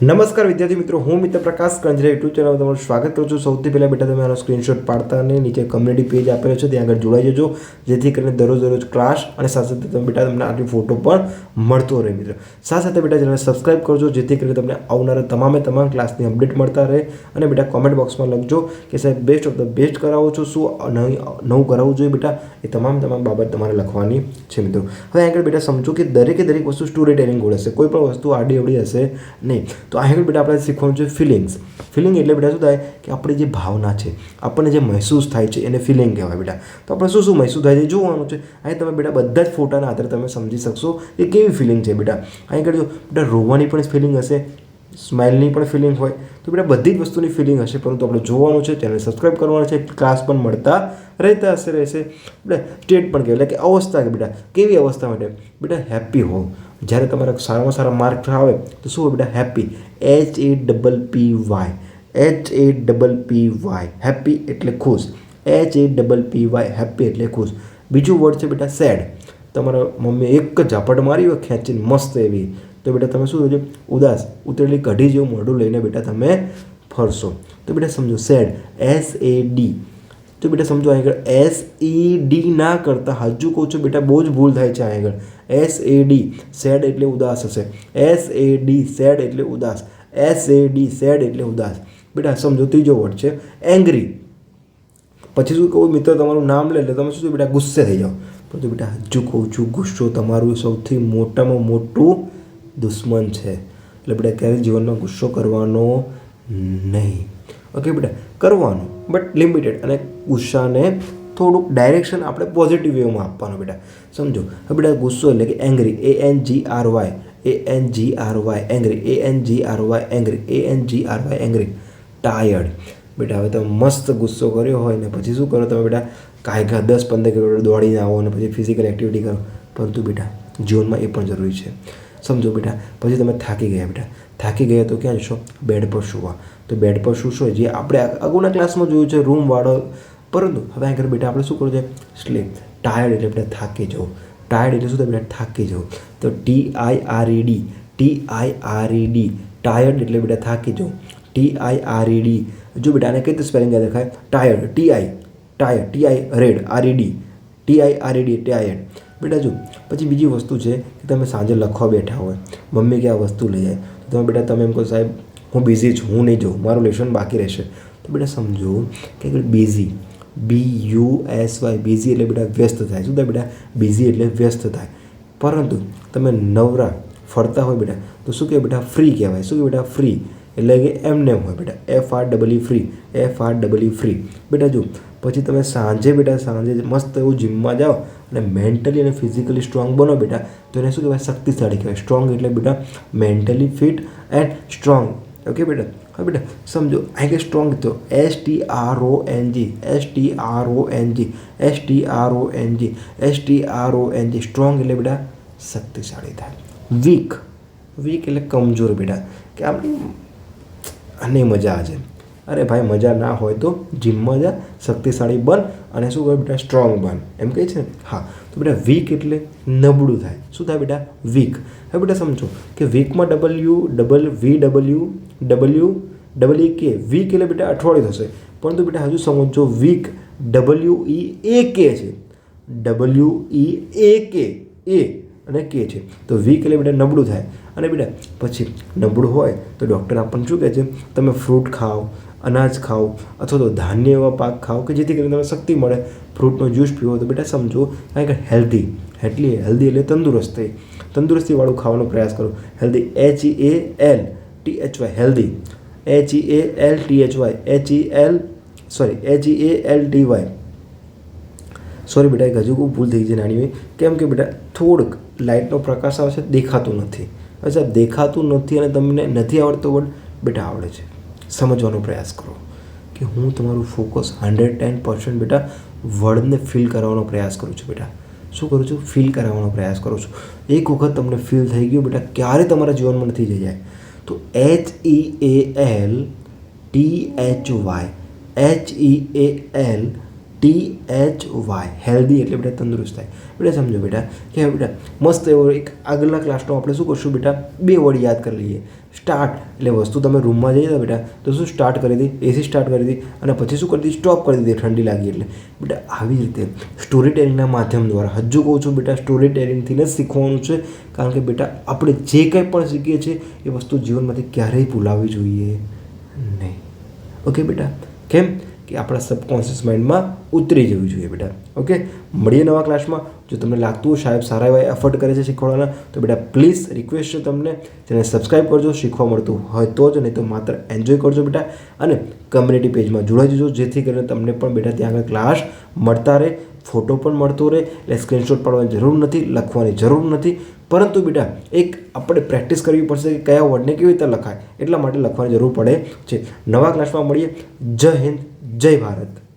નમસ્કાર વિદ્યાર્થી મિત્રો, હું મિત્ર પ્રકાશ કંજરે યુટ્યુબ ચેનલમાં તમારું સ્વાગત કરું છું. સૌથી પહેલાં બેટા, તમે આનો સ્ક્રીનશોટ પાડતા અને નીચે કમ્યુનિટી પેજ આપેલો છે, ત્યાં આગળ જોડાઈ જજો. જેથી કરીને દરરોજ દરરોજ ક્લાસ અને સાથે સાથે તમે બેટા, તમને આટલી ફોટો પણ મળતો રહે મિત્રો. સાથે સાથે બેટા ચેનલ સબસ્ક્રાઇબ કરજો, જેથી કરીને તમને આવનારા તમામે તમામ ક્લાસની અપડેટ મળતા રહે. અને બેટા કોમેન્ટ બોક્સમાં લખજો કે સાહેબ બેસ્ટ ઓફ ધ બેસ્ટ કરાવો છો, શું નવું કરાવવું જોઈએ બેટા? એ તમામ તમામ બાબત તમારે લખવાની છે મિત્રો. હવે આગળ બેટા, સમજો કે દરેકે દરેક વસ્તુ સ્ટોરી ટેલિંગ ગોળ હશે. કોઈ પણ વસ્તુ આડી અવડી હશે નહીં. તો આગળ બેટા આપણે શીખવાનું છે ફિલિંગ્સ ફિલિંગ એટલે બેટા શું થાય કે આપણી જે ભાવના છે, આપણને જે મહેસૂસ થાય છે એને ફિલિંગ કહેવાય બેટા. તો આપણે શું શું મહેસૂસ થાય છે જોવાનું છે. અહીં તમે બેટા બધા જ ફોટાના આધારે તમે સમજી શકશો કે કેવી ફિલિંગ છે બેટા. અહીં કરજો બેટા રોવાની પણ ફિલિંગ હશે સ્માઇલની પણ ફિલિંગ હોય તો બેટા બધી જ વસ્તુની ફિલિંગ હશે, પરંતુ આપણે જોવાનું છે ચેનલ સબસ્ક્રાઈબ કરવાનું છે ક્લાસ પણ મળતા રહેતા હશે, રહેશે. બેટા સ્ટેટ પણ કહેવાય, એટલે કે અવસ્થા કે બેટા, કેવી અવસ્થા માટે? બેટા હેપી હો જ્યારે તમારા સારામાં સારા માર્ક આવે, તો શું હોય બેટા? Happy H A double P Y H A double P Y happy એટલે ખુશ. H A double P Y happy એટલે ખુશ. બીજું વર્ડ છે બેટા સેડ તમારા મમ્મી એક જ ઝાપટ મારી હોય, ખેંચીને મસ્ત એવી તો બેટા તમે શું કરજો ઉદાસ, ઉતરેલી કઢી જેવું મોઢું લઈને બેટા તમે ફરશો. તો બેટા સમજો, સેડ, એસ એ ડી. તો બેટા સમજો અહીં આગળ, એસ ઈ ડી ના કરતા હજુ કહું છું બેટા બહુ જ ભૂલ થાય છે અહીં આગળ. એસ એ ડી, સેડ એટલે ઉદાસ હશે. એસ એ ડી, સેડ એટલે ઉદાસ. એસ એ ડી, સેડ એટલે ઉદાસ. બેટા સમજો, ત્રીજો વર્ડ છે એંગ્રી પછી શું કહું? મિત્ર, તમારું નામ લે, એટલે તમે શું બેટા ગુસ્સે થઈ જાઓ. પરંતુ બેટા હજુ કહું છું, ગુસ્સો તમારું સૌથી મોટામાં મોટું દુશ્મન છે. એટલે બેટા ક્યારેય જીવનમાં ગુસ્સો કરવાનો નહીં. ઓકે બેટા, કરવાનું બટ લિમિટેડ અને ગુસ્સાને થોડુંક ડાયરેક્શન આપણે પોઝિટિવ વેમાં આપવાનો બેટા. સમજો? હવે બેટા ગુસ્સો એટલે કે angry A N G R Y A N G R Y angry A N G R Y angry A N G R Y angry tired બેટા, હવે તમે મસ્ત ગુસ્સો કર્યો હોય ને પછી શું કરો તમે બેટા? કાંઈ દસ પંદર કિલોમીટર દોડીને આવો અને પછી ફિઝિકલ એક્ટિવિટી કરો. પરંતુ બેટા, જીવનમાં એ પણ જરૂરી છે. સમજો બેટા. પછી તમે થાકી ગયા બેટા. થાકી ગયા તો ક્યાં જશો? બેડ પર સુવા. તો બેડ પર શું શું જે આપણે અગાઉના ક્લાસમાં જોયું છે રૂમવાળો પરંતુ હવે આગળ બેટા આપણે શું કરવું છે? સ્લીપ. ટાયર્ડ એટલે બેટા થાકી જવું. ટાયર્ડ એટલે શું? થાય બેટા થાકી જવું. તો T I R E D. T I R E D. Tired એટલે બેટા થાકી જવું. T I R E D. જો બેટા આને કઈ રીતે સ્પેલિંગ યાદ દેખાય tired. T I. Tired. T I red. R E D. T I R E D tired. બેટા જો, પછી બીજી વસ્તુ છે કે તમે સાંજે લખવા બેઠા હોય, મમ્મી કે આ વસ્તુ લઈ જાય તો તમે બેટા, તમે એમ કહો, સાહેબ, હું બિઝી છું, હું નહીં જાઉં, મારું લેશન બાકી રહેશે. તો બેટા સમજો કે busy B U S Y busy એટલે બેટા વ્યસ્ત થાય. શું થાય બેટા? બિઝી એટલે વ્યસ્ત થાય. પરંતુ તમે નવરા, ફરતા હોય બેટા, તો શું કહેવાય બેટા? ફ્રી કહેવાય. શું કહેવાય બેટા? ફ્રી એટલે કે એમને એમ હોય બેટા. F R double free F R double free બેટા જો પછી તમે સાંજે બેટા, સાંજે મસ્ત એવું જીમમાં જાઓ અને મેન્ટલી અને ફિઝિકલી સ્ટ્રોંગ બનો બેટા, તો એને શું કહેવાય? શક્તિશાળી કહેવાય. સ્ટ્રોંગ એટલે બેટા mentally fit and strong okay બેટા? હા બેટા, સમજો અહીં કે સ્ટ્રોંગ તો S T R O N G S T R O N G S T R O N G S T R O N G strong એટલે બેટા શક્તિશાળી થાય. વીક વીક એટલે કમજોર બેટા. કે આપણી અને મજા છે. અરે ભાઈ, મજા ના હોય તો જીમમાં જા, શક્તિશાળી બન અને શું કહે બેટા સ્ટ્રોંગ બન. એમ કહે છે હા. તો બેટા વીક એટલે નબળું થાય. શું થાય બેટા? વીક હવે બેટા, સમજો કે વીકમાં W double V W W double E K week એટલે બેટા, અઠવાડિયું થશે. પરંતુ બેટા, હજુ સમજો વીક ડબલ્યુ ઈ એ કે છે. ડબલ્યુ ઈ એ કે એ અને કે છે. તો વીક એટલે બેટા નબળું થાય. અને બેટા પછી નબળું હોય તો ડૉક્ટર આપણને શું કહે છે? તમે ફ્રૂટ ખાઓ, અનાજ ખાઓ, અથવા તો ધાન્ય એવા પાક ખાઓ કે જેથી કરીને તમને શક્તિ મળે. ફ્રૂટનો જ્યુસ પીવો તો બેટા સમજો, કારણ કે હેલ્ધી એટલી હેલ્ધી એટલે તંદુરસ્તી તંદુરસ્તીવાળું ખાવાનો પ્રયાસ કરો. Healthy H E A L T H Y healthy H E A L T H Y H E L sorry H E A L T Y sorry બેટા, એક હજુ ખૂબ ભૂલ થઈ છે નાની કેમ કે બેટા, થોડુંક લાઇટનો પ્રકાશ આવે છે, દેખાતું નથી. અચ્છા, દેખાતું નથી અને તમને નથી આવડતો વર્ડ બેટા આવડે છે. સમજવાનો પ્રયાસ કરો કે હું તમારું ફોકસ હંડ્રેડ ટેન પર્સન્ટ બેટા વર્ડને ફીલ કરાવવાનો પ્રયાસ કરું છું બેટા. શું કરું છું? ફીલ કરાવવાનો પ્રયાસ કરું છું. એક વખત તમને ફીલ થઈ ગયું બેટા, ક્યારે તમારા જીવનમાં નથી જઈ જાય? તો H E A L T H Y H E A L T H Y healthy એટલે બેટા તંદુરસ્ત થાય. બેટા સમજો બેટા, કે બેટા મસ્ત એવો એક આગલા ક્લાસનો આપણે શું કરશું બેટા? બે વર્ડ યાદ કરી લઈએ. સ્ટાર્ટ એટલે વસ્તુ તમે રૂમમાં જઈ બેટા, તો શું સ્ટાર્ટ કરી દીધી એસી સ્ટાર્ટ કરી દીધી અને પછી શું કરી દીધી સ્ટોપ કરી દીધી ઠંડી લાગી એટલે. બેટા આવી રીતે સ્ટોરી ટેલિંગના માધ્યમ દ્વારા, હજુ કહું છું બેટા સ્ટોરી ટેલિંગથી જ શીખવાનું છે. કારણ કે બેટા, આપણે જે કંઈ પણ શીખીએ છીએ, એ વસ્તુ જીવનમાંથી ક્યારેય ભૂલાવવી જોઈએ નહીં. ઓકે બેટા? કેમ? કે આપણા સબકોન્શિયસ માઇન્ડમાં ઉતરી જવું જોઈએ બેટા ઓકે મળીએ નવા ક્લાસમાં જો તમને લાગતું હોય સાહેબ સારા એવા એફર્ટ કરે છે શીખવાડવાના, તો બેટા પ્લીઝ રિક્વેસ્ટ છે તમને. તેને સબસ્ક્રાઈબ કરજો, શીખવા મળતું હોય તો જ, નહીં તો માત્ર એન્જોય કરજો બેટા. અને કમ્યુનિટી પેજમાં જોડાઈ જજો, જેથી કરીને તમને પણ બેટા ત્યાં આગળ ક્લાસ મળતા રહે ફોટો પણ મળતો રહે. એટલે સ્ક્રીનશોટ પાડવાની જરૂર નથી, લખવાની જરૂર નથી. પરંતુ બેટા, એક આપણે પ્રેક્ટિસ કરવી પડશે કે કયા વર્ડને કેવી રીતે લખાય, એટલા માટે લખવાની જરૂર પડે છે. નવા ક્લાસમાં મળીએ. જય હિન્દ. જય ભારત.